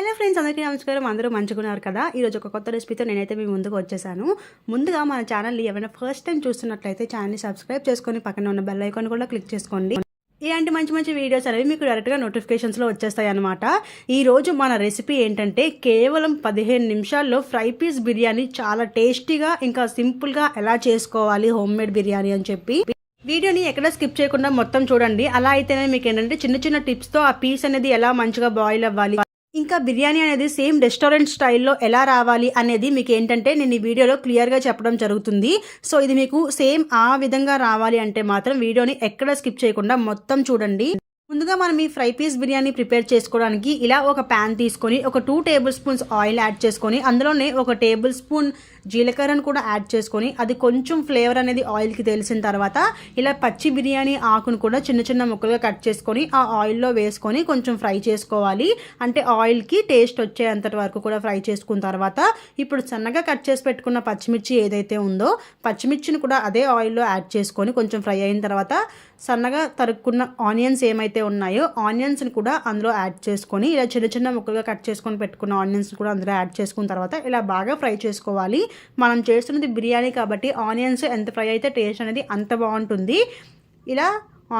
Hello friends అందరికీ నమస్కారం. అందరూ మంచుకున్నారు కదా? ఈరోజు ఒక కొత్త రెసిపీతో నేనైతే మీ ముందుకు వచ్చేసాను. ముందుగా మన ఛానల్ని ఏమైనా ఫస్ట్ టైం చూస్తున్నట్లయితే ఛానల్ని సబ్స్క్రైబ్ చేసుకొని పక్కన ఉన్న బెల్ ఐకాన్ కూడా క్లిక్ చేసుకోండి. ఇలాంటి మంచి మంచి వీడియోస్ అనేవి మీకు డైరెక్ట్గా నోటిఫికేషన్స్లో వచ్చేస్తాయి అనమాట ఈరోజు మన రెసిపీ ఏంటంటే కేవలం పదిహేను నిమిషాల్లో ఫ్రై పీస్ బిర్యానీ చాలా టేస్టీగా ఇంకా సింపుల్గా ఎలా చేసుకోవాలి హోమ్ మేడ్ బిర్యానీ అని చెప్పి. వీడియోని ఎక్కడ స్కిప్ చేయకుండా మొత్తం చూడండి. అలా అయితేనే మీకు ఏంటంటే చిన్న చిన్న టిప్స్తో ఆ పీస్ అనేది ఎలా మంచిగా బాయిల్ అవ్వాలి. ఇంకా బిర్యానీ అనేది సేమ్ రెస్టారెంట్ స్టైల్లో ఎలా రావాలి అనేది మీకు ఏంటంటే నేను ఈ వీడియోలో క్లియర్గా చెప్పడం జరుగుతుంది. సో ఇది మీకు సేమ్ ఆ విధంగా రావాలి అంటే మాత్రం వీడియోని ఎక్కడ స్కిప్ చేయకుండా మొత్తం చూడండి. ముందుగా మనం ఈ ఫ్రై పీస్ బిర్యానీ ప్రిపేర్ చేసుకోవడానికి ఇలా ఒక ప్యాన్ తీసుకొని ఒక two tablespoons oil add చేసుకొని అందులోనే ఒక టేబుల్ స్పూన్ జీలకర్రను కూడా యాడ్ చేసుకొని అది కొంచెం ఫ్లేవర్ అనేది ఆయిల్కి తెలిసిన తర్వాత ఇలా పచ్చి బిర్యానీ ఆకును కూడా చిన్న చిన్న ముక్కలుగా కట్ చేసుకొని ఆ ఆయిల్లో వేసుకొని కొంచెం ఫ్రై చేసుకోవాలి. అంటే ఆయిల్కి టేస్ట్ వచ్చేంతటి వరకు కూడా ఫ్రై చేసుకున్న తర్వాత ఇప్పుడు సన్నగా కట్ చేసి పెట్టుకున్న పచ్చిమిర్చి ఏదైతే ఉందో పచ్చిమిర్చిని కూడా అదే ఆయిల్లో యాడ్ చేసుకొని కొంచెం ఫ్రై అయిన తర్వాత సన్నగా తరుక్కున్న ఆనియన్స్ ఏమైతే ఉన్నాయో ఆనియన్స్ని కూడా అందులో యాడ్ చేసుకొని ఇలా చిన్న చిన్న ముక్కలుగా కట్ చేసుకొని పెట్టుకున్న ఆనియన్స్ కూడా అందులో యాడ్ చేసుకున్న తర్వాత ఇలా బాగా ఫ్రై చేసుకోవాలి. మనం చేస్తున్నది బిర్యానీ కాబట్టి ఆనియన్స్ ఎంత ఫ్రై అయితే టేస్ట్ అనేది అంత బాగుంటుంది. ఇలా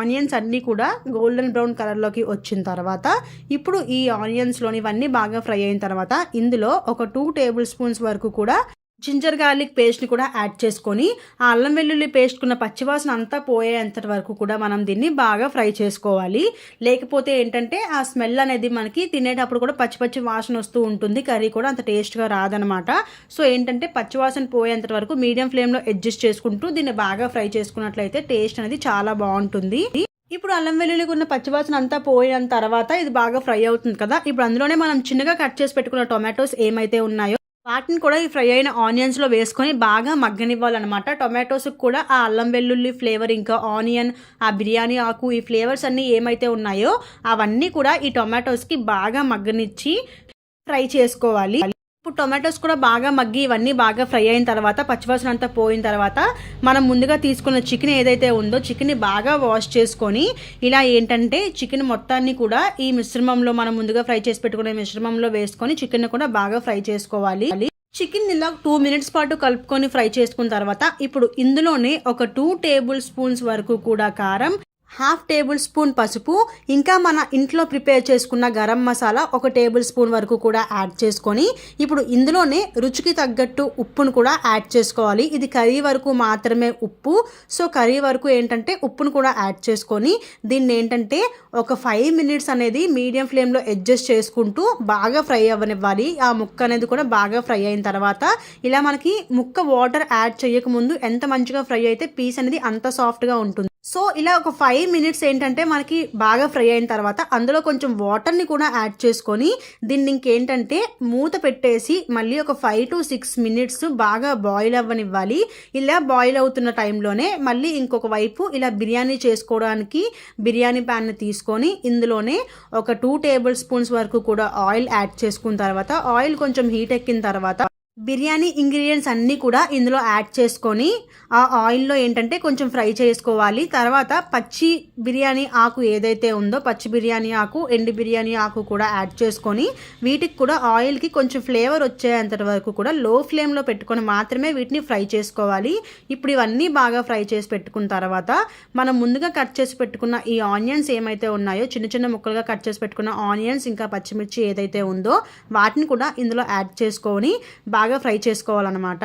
ఆనియన్స్ అన్నీ కూడా గోల్డెన్ బ్రౌన్ కలర్లోకి వచ్చిన తర్వాత ఇప్పుడు ఈ ఆనియన్స్లోని ఇవన్నీ బాగా ఫ్రై అయిన తర్వాత ఇందులో ఒక టూ టేబుల్ స్పూన్స్ వరకు కూడా జింజర్ గార్లిక్ పేస్ట్ని కూడా యాడ్ చేసుకొని ఆ అల్లం వెల్లుల్లి పేస్ట్కున్న పచ్చివాసన అంతా పోయేంత వరకు కూడా మనం దీన్ని బాగా ఫ్రై చేసుకోవాలి. లేకపోతే ఏంటంటే ఆ స్మెల్ అనేది మనకి తినేటప్పుడు కూడా పచ్చి పచ్చి వాసన వస్తూ ఉంటుంది. కర్రీ కూడా అంత టేస్ట్గా రాదనమాట సో ఏంటంటే పచ్చివాసన పోయేంత వరకు మీడియం ఫ్లేమ్లో అడ్జస్ట్ చేసుకుంటూ దీన్ని బాగా ఫ్రై చేసుకున్నట్లయితే టేస్ట్ అనేది చాలా బాగుంటుంది. ఇప్పుడు అల్లం వెల్లుల్లికి ఉన్న పచ్చివాసన అంతా పోయిన తర్వాత ఇది బాగా ఫ్రై అవుతుంది కదా. ఇప్పుడు అందులోనే మనం చిన్నగా కట్ చేసి పెట్టుకున్న టొమాటోస్ ఏమైతే ఉన్నాయో వాటిని కూడా ఈ ఫ్రై అయిన ఆనియన్స్లో వేసుకొని బాగా మగ్గనివ్వాలన్నమాట. టొమాటోస్కి కూడా ఆ అల్లం వెల్లుల్లి ఫ్లేవర్ ఇంకా ఆనియన్ ఆ బిర్యానీ ఆకు ఈ ఫ్లేవర్స్ అన్నీ ఏమైతే ఉన్నాయో అవన్నీ కూడా ఈ టొమాటోస్కి బాగా మగ్గనిచ్చి ఫ్రై చేసుకోవాలి. ఇప్పుడు టొమాటోస్ కూడా బాగా మగ్గి ఇవన్నీ బాగా ఫ్రై అయిన తర్వాత పచ్చివాసన అంతా పోయిన తర్వాత మనం ముందుగా తీసుకున్న చికెన్ ఏదైతే ఉందో చికెన్ని బాగా వాష్ చేసుకొని ఇలా ఏంటంటే చికెన్ మొత్తాన్ని కూడా ఈ మిశ్రమంలో మనం ముందుగా ఫ్రై చేసి పెట్టుకునే మిశ్రమంలో వేసుకొని చికెన్ కూడా బాగా ఫ్రై చేసుకోవాలి. చికెన్ ఇలా టూ మినిట్స్ పాటు కలుపుకొని ఫ్రై చేసుకున్న తర్వాత ఇప్పుడు ఇందులోనే ఒక టూ టేబుల్ స్పూన్స్ వరకు కూడా కారం హాఫ్ టేబుల్ స్పూన్ పసుపు ఇంకా మన ఇంట్లో ప్రిపేర్ చేసుకున్న గరం మసాలా ఒక టేబుల్ స్పూన్ వరకు కూడా యాడ్ చేసుకొని ఇప్పుడు ఇందులోనే రుచికి తగ్గట్టు ఉప్పును కూడా యాడ్ చేసుకోవాలి. ఇది కర్రీ వరకు మాత్రమే ఉప్పు. సో కర్రీ వరకు ఏంటంటే ఉప్పును కూడా యాడ్ చేసుకొని దీన్ని ఏంటంటే ఒక ఫైవ్ మినిట్స్ అనేది మీడియం ఫ్లేమ్లో అడ్జస్ట్ చేసుకుంటూ బాగా ఫ్రై అవ్వనివ్వాలి. ఆ ముక్క అనేది కూడా బాగా ఫ్రై అయిన తర్వాత ఇలా మనకి ముక్క వాటర్ యాడ్ చేయకముందు ఎంత మంచిగా ఫ్రై అయితే పీస్ అనేది అంత సాఫ్ట్గా ఉంటుంది. సో ఇలా ఒక ఫైవ్ మినిట్స్ ఏంటంటే మనకి బాగా ఫ్రై అయిన తర్వాత అందులో కొంచెం వాటర్ని కూడా యాడ్ చేసుకొని దీన్ని ఇంకేంటంటే మూత పెట్టేసి మళ్ళీ ఒక ఫైవ్ టు సిక్స్ మినిట్స్ బాగా బాయిల్ అవ్వనివ్వాలి. ఇలా బాయిల్ అవుతున్న టైంలోనే మళ్ళీ ఇంకొక వైపు ఇలా బిర్యానీ చేసుకోవడానికి బిర్యానీ ప్యాన్ని తీసుకొని ఇందులోనే ఒక టూ టేబుల్ స్పూన్స్ వరకు కూడా ఆయిల్ యాడ్ చేసుకున్న తర్వాత ఆయిల్ కొంచెం హీట్ ఎక్కిన తర్వాత బిర్యానీ ఇంగ్రీడియంట్స్ అన్నీ కూడా ఇందులో యాడ్ చేసుకొని ఆ ఆయిల్లో ఏంటంటే కొంచెం ఫ్రై చేసుకోవాలి. తర్వాత పచ్చి బిర్యానీ ఆకు ఏదైతే ఉందో పచ్చి బిర్యానీ ఆకు ఎండి బిర్యానీ ఆకు కూడా యాడ్ చేసుకొని వీటికి కూడా ఆయిల్కి కొంచెం ఫ్లేవర్ వచ్చేంత వరకు కూడా లో ఫ్లేమ్లో పెట్టుకొని మాత్రమే వీటిని ఫ్రై చేసుకోవాలి. ఇప్పుడు ఇవన్నీ బాగా ఫ్రై చేసి పెట్టుకున్న తర్వాత మనం ముందుగా కట్ చేసి పెట్టుకున్న ఈ ఆనియన్స్ ఏమైతే ఉన్నాయో చిన్న చిన్న ముక్కలుగా కట్ చేసి పెట్టుకున్న ఆనియన్స్ ఇంకా పచ్చిమిర్చి ఏదైతే ఉందో వాటిని కూడా ఇందులో యాడ్ చేసుకొని బాగా బాగా ఫ్రై చేసుకోవాలన్నమాట.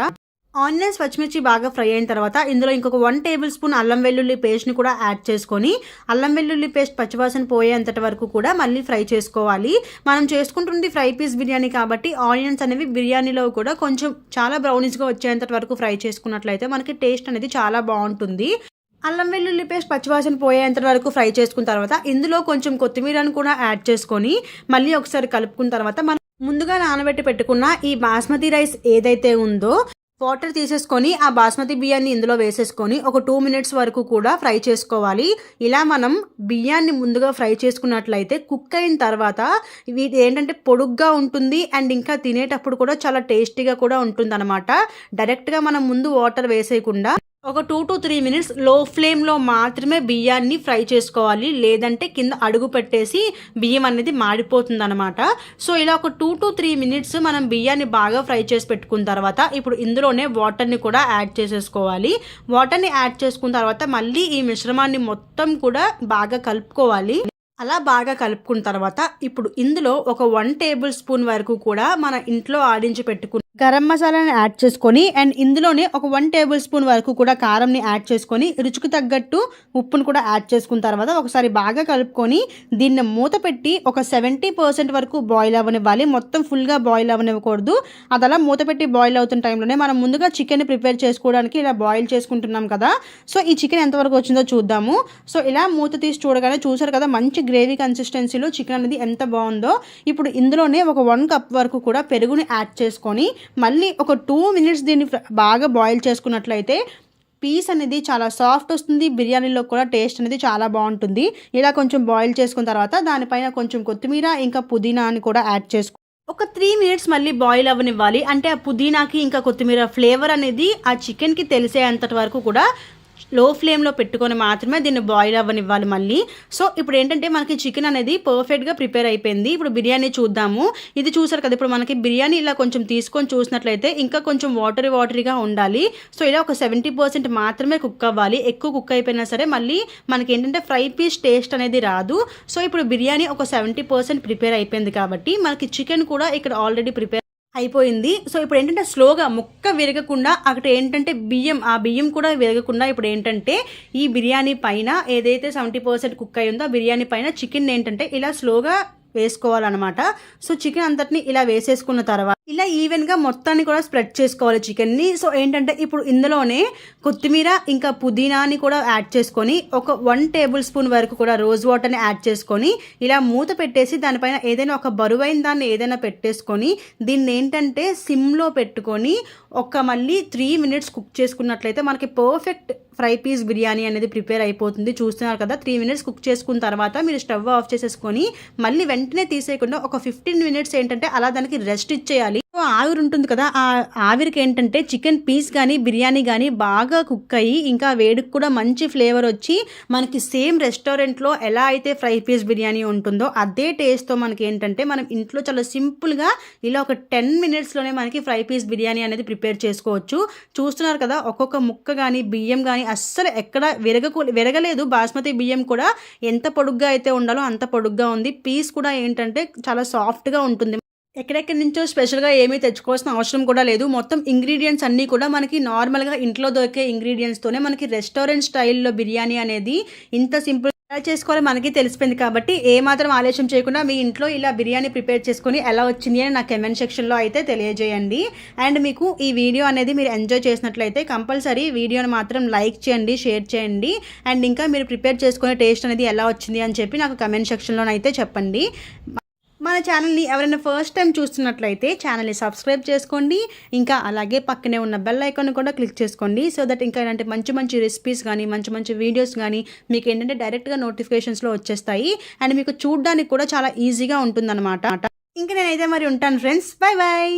ఆనియన్స్ పచ్చిమిర్చి బాగా ఫ్రై అయిన తర్వాత ఇందులో ఇంకొక వన్ టేబుల్ స్పూన్ అల్లం వెల్లుల్లి పేస్ట్ని కూడా యాడ్ చేసుకొని అల్లం వెల్లుల్లి పేస్ట్ పచ్చివాసన పోయేంతటి వరకు కూడా మళ్ళీ ఫ్రై చేసుకోవాలి. మనం చేసుకుంటుంది ఫ్రై పీస్ బిర్యానీ కాబట్టి ఆనియన్స్ అనేవి బిర్యానీలో కూడా కొంచెం చాలా బ్రౌనీస్గా వచ్చేంతటి వరకు ఫ్రై చేసుకున్నట్లయితే మనకి టేస్ట్ అనేది చాలా బాగుంటుంది. అల్లం వెల్లుల్లి పేస్ట్ పచ్చివాసన పోయేంత వరకు ఫ్రై చేసుకున్న తర్వాత ఇందులో కొంచెం కొత్తిమీరను కూడా యాడ్ చేసుకొని మళ్ళీ ఒకసారి కలుపుకున్న తర్వాత మనం ముందుగా నానబెట్టి పెట్టుకున్న ఈ బాస్మతి రైస్ ఏదైతే ఉందో వాటర్ తీసేసుకొని ఆ బాస్మతి బియ్యాన్ని ఇందులో వేసేసుకొని ఒక టూ మినిట్స్ వరకు కూడా ఫ్రై చేసుకోవాలి. ఇలా మనం బియ్యాన్ని ముందుగా ఫ్రై చేసుకున్నట్లయితే కుక్ అయిన తర్వాత వీటి ఏంటంటే పొడుగ్గా ఉంటుంది అండ్ ఇంకా తినేటప్పుడు కూడా చాలా టేస్టీగా కూడా ఉంటుంది అనమాట డైరెక్ట్గా మనం ముందు వాటర్ వేసేయకుండా ఒక టూ టు త్రీ మినిట్స్లో ఫ్లేమ్లో మాత్రమే బియ్యాన్ని ఫ్రై చేసుకోవాలి. లేదంటే కింద అడుగు పెట్టేసి బియ్యం అనేది మాడిపోతుంది అనమాట సో ఇలా ఒక టూ టు త్రీ మినిట్స్ మనం బియ్యాన్ని బాగా ఫ్రై చేసి పెట్టుకున్న తర్వాత ఇప్పుడు ఇందులోనే వాటర్ని కూడా యాడ్ చేసేసుకోవాలి. వాటర్ని యాడ్ చేసుకున్న తర్వాత మళ్ళీ ఈ మిశ్రమాన్ని మొత్తం కూడా బాగా కలుపుకోవాలి. అలా బాగా కలుపుకున్న తర్వాత ఇప్పుడు ఇందులో ఒక వన్ టేబుల్ స్పూన్ వరకు కూడా మన ఇంట్లో ఆడించి పెట్టుకున్న గరం మసాలాని యాడ్ చేసుకొని అండ్ ఇందులోనే ఒక వన్ టేబుల్ స్పూన్ వరకు కూడా కారంని యాడ్ చేసుకొని రుచికి తగ్గట్టు ఉప్పును కూడా యాడ్ చేసుకున్న తర్వాత ఒకసారి బాగా కలుపుకొని దీన్ని మూత పెట్టి ఒక సెవెంటీ పర్సెంట్ వరకు బాయిల్ అవ్వనివ్వాలి మొత్తం ఫుల్గా బాయిల్ అవ్వనివ్వకూడదు అది అలా మూత పెట్టి బాయిల్ అవుతున్న టైంలోనే మనం ముందుగా చికెన్ ప్రిపేర్ చేసుకోవడానికి ఇలా బాయిల్ చేసుకుంటున్నాం కదా. సో ఈ చికెన్ ఎంతవరకు వచ్చిందో చూద్దాము. సో ఇలా మూత తీసి చూడగానే చూసారు కదా మంచి గ్రేవీ కన్సిస్టెన్సీలో చికెన్ అనేది ఎంత బాగుందో. ఇప్పుడు ఇందులోనే ఒక వన్ కప్ వరకు కూడా పెరుగుని యాడ్ చేసుకొని మళ్ళీ ఒక టూ మినిట్స్ దీన్ని బాగా బాయిల్ చేసుకున్నట్లయితే పీస్ అనేది చాలా సాఫ్ట్ వస్తుంది బిర్యానీలో కూడా టేస్ట్ అనేది చాలా బాగుంటుంది. ఇలా కొంచెం బాయిల్ చేసుకున్న తర్వాత దానిపైన కొంచెం కొత్తిమీర ఇంకా పుదీనా అని కూడా యాడ్ చేసుకో ఒక త్రీ మినిట్స్ మళ్ళీ బాయిల్ అవ్వనివ్వాలి. అంటే ఆ పుదీనాకి ఇంకా కొత్తిమీర ఫ్లేవర్ అనేది ఆ చికెన్కి తెలిసే అంతటి వరకు కూడా లో ఫ్లేమ్లో పెట్టుకొని మాత్రమే దీన్ని బాయిల్ అవ్వనివ్వాలి మళ్ళీ. సో ఇప్పుడు ఏంటంటే మనకి చికెన్ అనేది పర్ఫెక్ట్గా ప్రిపేర్ అయిపోయింది. ఇప్పుడు బిర్యానీ చూద్దాము. ఇది చూసారు కదా ఇప్పుడు మనకి బిర్యానీ ఇలా కొంచెం తీసుకొని చూసినట్లయితే ఇంకా కొంచెం వాటరీ వాటరీగా ఉండాలి. సో ఇలా ఒక సెవెంటీ పర్సెంట్ మాత్రమే కుక్ అవ్వాలి. ఎక్కువ కుక్ అయిపోయినా సరే మళ్ళీ మనకి ఏంటంటే ఫ్రై పీస్ టేస్ట్ అనేది రాదు. సో ఇప్పుడు బిర్యానీ ఒక సెవెంటీ పర్సెంట్ ప్రిపేర్ అయిపోయింది కాబట్టి మనకి చికెన్ కూడా ఇక్కడ ఆల్రెడీ ప్రిపేర్ అయిపోయింది. సో ఇప్పుడు ఏంటంటే స్లోగా ముక్క విరగకుండా అక్కడ ఏంటంటే బియ్యం ఆ బియ్యం కూడా విరగకుండా ఇప్పుడు ఏంటంటే ఈ బిర్యానీ పైన ఏదైతే సెవెంటీ పర్సెంట్ కుక్ అయ్యిందో ఆ బిర్యానీ పైన చికెన్ ఏంటంటే ఇలా స్లోగా వేసుకోవాలన్నమాట. సో చికెన్ అంతటిని ఇలా వేసేసుకున్న తర్వాత ఇలా ఈవెన్గా మొత్తాన్ని కూడా స్ప్రెడ్ చేసుకోవాలి చికెన్ని సో ఏంటంటే ఇప్పుడు ఇందులోనే కొత్తిమీర ఇంకా పుదీనాని కూడా యాడ్ చేసుకొని ఒక వన్ టేబుల్ స్పూన్ వరకు కూడా రోజ్ వాటర్ని యాడ్ చేసుకొని ఇలా మూత పెట్టేసి దానిపైన ఏదైనా ఒక బరువైన దాన్ని ఏదైనా పెట్టేసుకొని దీన్ని ఏంటంటే సిమ్లో పెట్టుకొని ఒక మళ్ళీ త్రీ మినిట్స్ కుక్ చేసుకున్నట్లయితే మనకి పర్ఫెక్ట్ ఫ్రై పీస్ బిర్యానీ అనేది ప్రిపేర్ అయిపోతుంది. చూస్తున్నారు కదా త్రీ మినిట్స్ కుక్ చేసుకున్న తర్వాత మీరు స్టవ్ ఆఫ్ చేసేసుకొని మళ్ళీ వెంటనే తీసేయకుండా ఒక ఫిఫ్టీన్ మినిట్స్ ఏంటంటే అలా దానికి రెస్ట్ ఇచ్చేయాలి. ఆవిరి ఉంటుంది కదా ఆ ఆవిరికి ఏంటంటే చికెన్ పీస్ కానీ బిర్యానీ కానీ బాగా కుక్ అయ్యి ఇంకా వేడికి కూడా మంచి ఫ్లేవర్ వచ్చి మనకి సేమ్ రెస్టారెంట్లో ఎలా అయితే ఫ్రై పీస్ బిర్యానీ ఉంటుందో అదే టేస్ట్తో మనకి ఏంటంటే మనం ఇంట్లో చాలా సింపుల్గా ఇలా ఒక టెన్ మినిట్స్లోనే మనకి ఫ్రై పీస్ బిర్యానీ అనేది ప్రిపేర్ చేసుకోవచ్చు. చూస్తున్నారు కదా ఒక్కొక్క ముక్క కానీ బియ్యం కానీ అస్సలు ఎక్కడ విరగకు విరగలేదు. బాస్మతి బియ్యం కూడా ఎంత పొడుగ్గా అయితే ఉండాలో అంత పొడుగ్గా ఉంది. పీస్ కూడా ఏంటంటే చాలా సాఫ్ట్గా ఉంటుంది. ఎక్కడెక్కడి నుంచో స్పెషల్గా ఏమీ తెచ్చుకోవాల్సిన అవసరం కూడా లేదు. మొత్తం ఇంగ్రీడియంట్స్ అన్నీ కూడా మనకి నార్మల్గా ఇంట్లో దొరికే ఇంగ్రీడియంట్స్తోనే మనకి రెస్టారెంట్ స్టైల్లో బిర్యానీ అనేది ఇంత సింపుల్ ఎలా చేసుకోవాలో మనకి తెలిసిపోయింది కాబట్టి ఏ మాత్రం ఆలస్యం చేయకుండా మీ ఇంట్లో ఇలా బిర్యానీ ప్రిపేర్ చేసుకుని ఎలా వచ్చింది అని నా కమెంట్ సెక్షన్లో అయితే తెలియజేయండి. అండ్ మీకు ఈ వీడియో అనేది మీరు ఎంజాయ్ చేసినట్లయితే కంపల్సరీ వీడియోని మాత్రం లైక్ చేయండి షేర్ చేయండి. అండ్ ఇంకా మీరు ప్రిపేర్ చేసుకునే టేస్ట్ అనేది ఎలా వచ్చింది అని చెప్పి నాకు కమెంట్ సెక్షన్లోనైతే చెప్పండి. మన ఛానల్ని ఎవరైనా ఫస్ట్ టైం చూస్తున్నట్లయితే ఛానల్ని సబ్స్క్రైబ్ చేసుకోండి. ఇంకా అలాగే పక్కనే ఉన్న బెల్ ఐకాన్ కూడా క్లిక్ చేసుకోండి. సో దట్ ఇంకా ఇలాంటి మంచి మంచి రెసిపీస్ కానీ మంచి మంచి వీడియోస్ కానీ మీకు ఏంటంటే డైరెక్ట్గా నోటిఫికేషన్స్లో వచ్చేస్తాయి. అండ్ మీకు చూడడానికి కూడా చాలా ఈజీగా ఉంటుందన్నమాట. ఇంకా నేనైతే మరి ఉంటాను ఫ్రెండ్స్ బాయ్ బాయ్